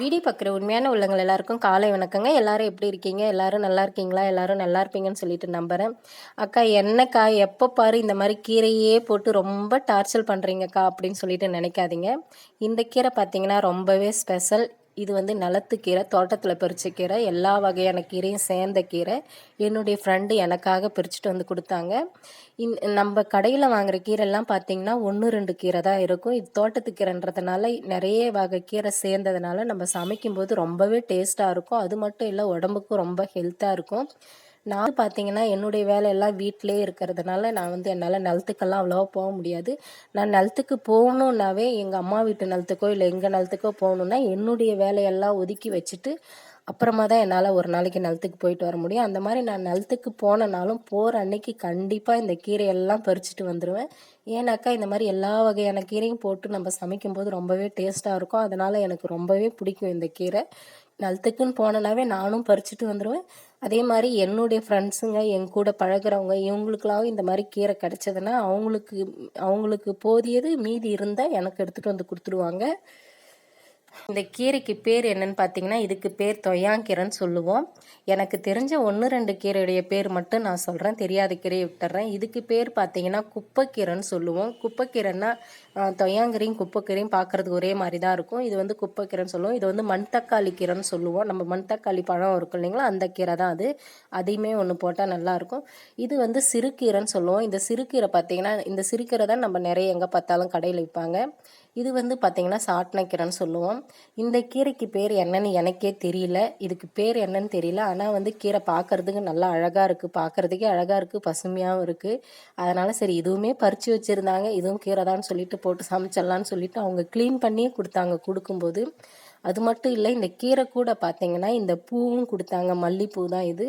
Video பார்க்குற உண்மையான உள்ளங்கள் எல்லாருக்கும் காலை வணக்கங்க. எல்லாரும் எப்படி இருக்கீங்க? எல்லாரும் நல்லா இருக்கீங்களா? எல்லாரும் நல்லா இருப்பீங்கன்னு சொல்லிட்டு நம்புகிறேன் அக்கா என்னக்கா எப்போ பாரு இந்த மாதிரி கீரையே போட்டு ரொம்ப டார்ச்சல் பண்ணுறீங்கக்கா அப்படின்னு சொல்லிட்டு நினைக்காதீங்க. இந்த கீரை பார்த்தீங்கன்னா ரொம்பவே ஸ்பெஷல். இது வந்து நிலத்துக்கீரை தோட்டத்தில் பறித்த கீரை எல்லா வகையான கீரையும் சேர்ந்த கீரை. என்னுடைய ஃப்ரெண்டு எனக்காக பறிச்சுட்டு வந்து கொடுத்தாங்க. இன் நம்ம கடையில் வாங்குகிற கீரைலாம் பார்த்திங்கன்னா ஒன்று ரெண்டு கீரை தான் இருக்கும். இது தோட்டத்து கீரைன்றதுனால நிறைய வகை கீரை சேர்ந்ததுனால நம்ம சமைக்கும்போது ரொம்பவே டேஸ்ட்டாக இருக்கும். அது மட்டும் இல்லை உடம்புக்கும் ரொம்ப ஹெல்த்தாக இருக்கும். நான் பார்த்தீங்கன்னா என்னுடைய வேலையெல்லாம் வீட்டிலே இருக்கிறதுனால நான் வந்து என்னால் நிலத்துக்கெல்லாம் அவ்வளோவா போக முடியாது. நான் நிலத்துக்கு போகணுன்னாவே எங்கள் அம்மா வீட்டு நிலத்துக்கோ இல்லை எங்கள் நிலத்துக்கோ போகணுன்னா என்னுடைய வேலையெல்லாம் ஒதுக்கி வச்சுட்டு அப்புறமா தான் என்னால் ஒரு நாளைக்கு நிலத்துக்கு போயிட்டு வர முடியும். அந்த மாதிரி நான் நிலத்துக்கு போனனாலும் போகிற அன்னைக்கு கண்டிப்பாக இந்த கீரையெல்லாம் பறிச்சுட்டு வந்துடுவேன் ஏன்னாக்கா இந்த மாதிரி எல்லா வகையான கீரையும் போட்டு நம்ம சமைக்கும்போது ரொம்பவே டேஸ்ட்டாக இருக்கும். அதனால் எனக்கு ரொம்பவே பிடிக்கும் இந்த கீரை. நிலத்துக்குன்னு போனனாவே நானும் பறிச்சுட்டு வந்துடுவேன் அதே மாதிரி என்னுடைய ஃப்ரெண்ட்ஸுங்க என் கூட பழகிறவங்க இவங்களுக்கெல்லாம் இந்த மாதிரி கீரை கிடச்சதுன்னா அவங்களுக்கு அவங்களுக்கு போதியது மீதி இருந்தால் எனக்கு எடுத்துகிட்டு வந்து கொடுத்துருவாங்க. இந்த கீரைக்கு பேர் என்னன்னு பார்த்தீங்கன்னா இதுக்கு பேர் தொய்யாங்கீரைன்னு சொல்லுவோம். எனக்கு தெரிஞ்ச ஒன்று ரெண்டு கீரையுடைய பேர் மட்டும் நான் சொல்கிறேன் தெரியாத கீரையை விட்டுறேன். இதுக்கு பேர் பார்த்தீங்கன்னா குப்பைக்கீரைன்னு சொல்லுவோம். குப்பைக்கீரைன்னா தொய்யாங்கீரையும் குப்பைக்கீரையும் பார்க்குறதுக்கு ஒரே மாதிரி தான் இருக்கும். இது வந்து குப்பைக்கீரைன்னு சொல்லுவோம். இது வந்து மண் தக்காளி கீரைன்னு சொல்லுவோம். நம்ம மண்தக்காளி பழம் இருக்கும் இல்லைங்களா? அந்த கீரை தான் அது. அதையுமே ஒன்று போட்டால் நல்லாயிருக்கும் இது வந்து சிறுகீரைன்னு சொல்லுவோம். இந்த சிறுகீரை பார்த்தீங்கன்னா இந்த சிறுகீரை தான் நம்ம நிறைய எங்கே பார்த்தாலும் கடையில் விற்பாங்க இது வந்து பார்த்திங்கன்னா சாட்னக்கீரைன்னு சொல்லுவோம். இந்த கீரைக்கு பேர் என்னன்னு எனக்கே தெரியல. இதுக்கு பேர் என்னன்னு தெரியல. ஆனால் வந்து கீரை பார்க்குறதுக்கு நல்லா அழகாக இருக்குது பார்க்குறதுக்கே அழகாக இருக்குது பசுமையாகவும் இருக்குது அதனால் சரி இதுவுமே பறித்து வச்சுருந்தாங்க. இதுவும் கீரை தான் சொல்லிட்டு போட்டு சமைச்சிடலான்னு சொல்லிட்டு அவங்க க்ளீன் பண்ணியே கொடுத்தாங்க கொடுக்கும்போது. அது மட்டும் இல்லை இந்த கீரை கூட பார்த்தீங்கன்னா இந்த பூவும் கொடுத்தாங்க. மல்லிப்பூ தான் இது.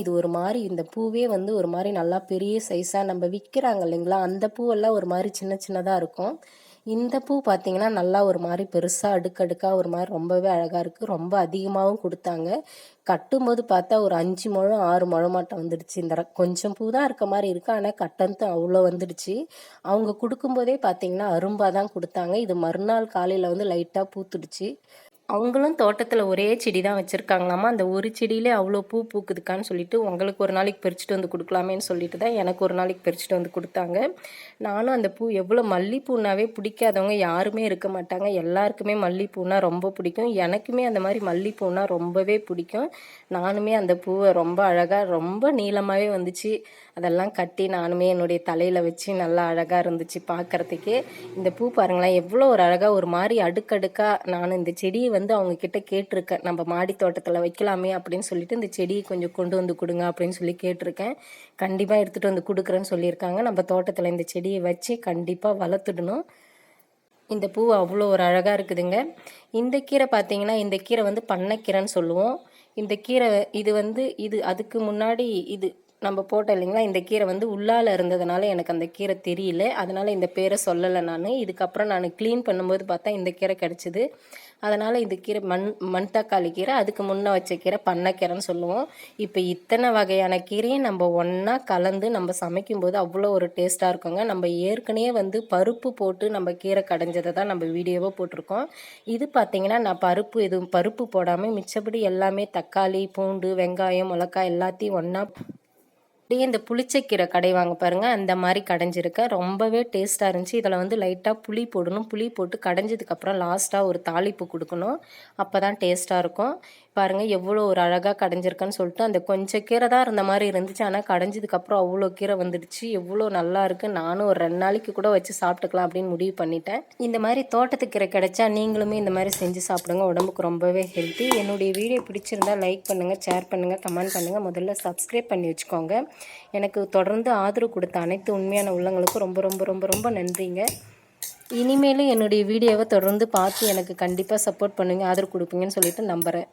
இது ஒரு மாதிரி இந்த பூவே வந்து ஒரு மாதிரி நல்லா பெரிய சைஸாக நம்ம விற்கிறாங்க இல்லைங்களா? அந்த பூவெல்லாம் ஒரு மாதிரி சின்ன சின்னதாக இருக்கும். இந்த பூ பார்த்தீங்கன்னா நல்லா ஒரு மாதிரி பெருசாக அடுக்கடுக்காக ஒரு மாதிரி ரொம்பவே அழகாக இருக்குது ரொம்ப அதிகமாகவும் கொடுத்தாங்க. கட்டும்போது பார்த்தா ஒரு அஞ்சு முழம் ஆறு முழமாட்டம் வந்துடுச்சு. இந்த கொஞ்சம் பூ தான் இருக்க மாதிரி இருக்குது ஆனால் கட்டந்து அவ்வளோ வந்துடுச்சு. அவங்க கொடுக்கும்போதே பார்த்தீங்கன்னா அரும்பாக தான் கொடுத்தாங்க. இது மறுநாள் காலையில் வந்து லைட்டாக பூத்துடுச்சு. அவங்களும் தோட்டத்தில் ஒரே செடி தான் வச்சுருக்காங்களாமா? அந்த ஒரு செடியிலே அவ்வளோ பூ பூக்குதுக்கான்னு சொல்லிட்டு உங்களுக்கு ஒரு நாளைக்கு பறிச்சுட்டு வந்து கொடுக்கலாமேன்னு சொல்லிட்டு தான் எனக்கு ஒரு நாளைக்கு பறிச்சுட்டு வந்து கொடுத்தாங்க. நானும் அந்த பூ எவ்வளோ மல்லிப்பூனாவே பிடிக்காதவங்க யாருமே இருக்க மாட்டாங்க. எல்லாருக்குமே மல்லிப்பூனா ரொம்ப பிடிக்கும். எனக்குமே அந்த மாதிரி மல்லிப்பூனா ரொம்பவே பிடிக்கும். நானுமே அந்த பூவை ரொம்ப அழகாக ரொம்ப நீளமாகவே வந்துச்சு. அதெல்லாம் கட்டி நானுமே என்னுடைய தலையில் வச்சு நல்லா அழகாக இருந்துச்சு பார்க்குறதுக்கே இந்த பூ பாருங்களேன் எவ்வளோ ஒரு அழகாக ஒரு மாதிரி அடுக்கடுக்காக நான் இந்த செடியை வந்து அவங்க கிட்ட கேட்டிருக்கேன். நம்ம மாடி தோட்டத்தில் வைக்கலாமே அப்படின்னு சொல்லிட்டு இந்த செடியை கொஞ்சம் கொண்டு வந்து கொடுங்க அப்படின்னு சொல்லி கேட்டிருக்கேன். கண்டிப்பாக எடுத்துகிட்டு வந்து கொடுக்குறேன்னு சொல்லியிருக்காங்க. நம்ம தோட்டத்தில் இந்த செடியை வச்சு கண்டிப்பாக வளர்த்துடணும். இந்த பூ அவ்வளோ ஒரு அழகாக இருக்குதுங்க. இந்த கீரை பார்த்தீங்கன்னா இந்த கீரை வந்து பண்ணைக்கீரைன்னு சொல்லுவோம். இந்த கீரை இது வந்து இது அதுக்கு முன்னாடி இது நம்ம போட்டோம் இல்லைங்களா? இந்த கீரை வந்து உள்ளால் இருந்ததுனால எனக்கு அந்த கீரை தெரியல. அதனால் இந்த பேரை சொல்லலை நான். இதுக்கப்புறம் நான் க்ளீன் பண்ணும்போது பார்த்தா இந்த கீரை கிடச்சிது. அதனால் இந்த கீரை மண் மண் தக்காளி கீரை அதுக்கு முன்னே வச்ச கீரை பண்ணைக்கீரைன்னு சொல்லுவோம். இப்போ இத்தனை வகையான கீரையும் நம்ம ஒன்றா கலந்து நம்ம சமைக்கும்போது அவ்வளோ ஒரு டேஸ்ட்டாக இருக்குங்க. நம்ம ஏற்கனவே வந்து பருப்பு போட்டு நம்ம கீரை கடைஞ்சதை தான் நம்ம வீடியோவாக போட்டிருக்கோம். இது பார்த்திங்கன்னா நான் பருப்பு எதுவும் பருப்பு போடாமல் மிச்சப்படி எல்லாமே தக்காளி பூண்டு வெங்காயம் மிளகாய் எல்லாத்தையும் ஒன்றா அப்படியே இந்த புளிச்சக்கீரை கடைவாங்க பாருங்கள் அந்த மாதிரி கடைஞ்சிருக்கேன் ரொம்பவே டேஸ்ட்டாக இருந்துச்சு. இதில் வந்து லைட்டாக புளி போடணும். புளி போட்டு கடைஞ்சதுக்கப்புறம் லாஸ்ட்டாக ஒரு தாளிப்பு கொடுக்கணும். அப்போ தான் டேஸ்ட்டாக இருக்கும். பாருங்கள் எவ்வளோ ஒரு அழகாக கடைஞ்சிருக்கான்னு சொல்லிட்டு அந்த கொஞ்சம் கீரை தான் இருந்த மாதிரி இருந்துச்சு. ஆனால் கடைஞ்சதுக்கப்புறம் அவ்வளோ கீரை வந்துடுச்சு. எவ்வளோ நல்லா இருக்குது நானும் ஒரு ரெண்டு நாளைக்கு கூட வச்சு சாப்பிட்டுக்கலாம் அப்படின்னு முடிவு பண்ணிட்டேன். இந்த மாதிரி தோட்டத்துக்கு கீரை கிடைச்சா நீங்களுமே இந்த மாதிரி செஞ்சு சாப்பிடுங்க. உடம்புக்கு ரொம்பவே ஹெல்த்தி என்னுடைய வீடியோ பிடிச்சிருந்தா லைக் பண்ணுங்கள் ஷேர் பண்ணுங்கள் கமெண்ட் பண்ணுங்கள் முதல்ல சப்ஸ்கிரைப் பண்ணி வச்சுக்கோங்க. எனக்கு தொடர்ந்து ஆதரவு கொடுத்த அனைத்து உண்மையான உள்ளங்களுக்கும் ரொம்ப ரொம்ப ரொம்ப ரொம்ப நன்றிங்க. இனிமேலும் என்னுடைய வீடியோவை தொடர்ந்து பார்த்து எனக்கு கண்டிப்பாக சப்போர்ட் பண்ணுங்கள் ஆதரவு கொடுப்பீங்கன்னு சொல்லிட்டு நம்புகிறேன்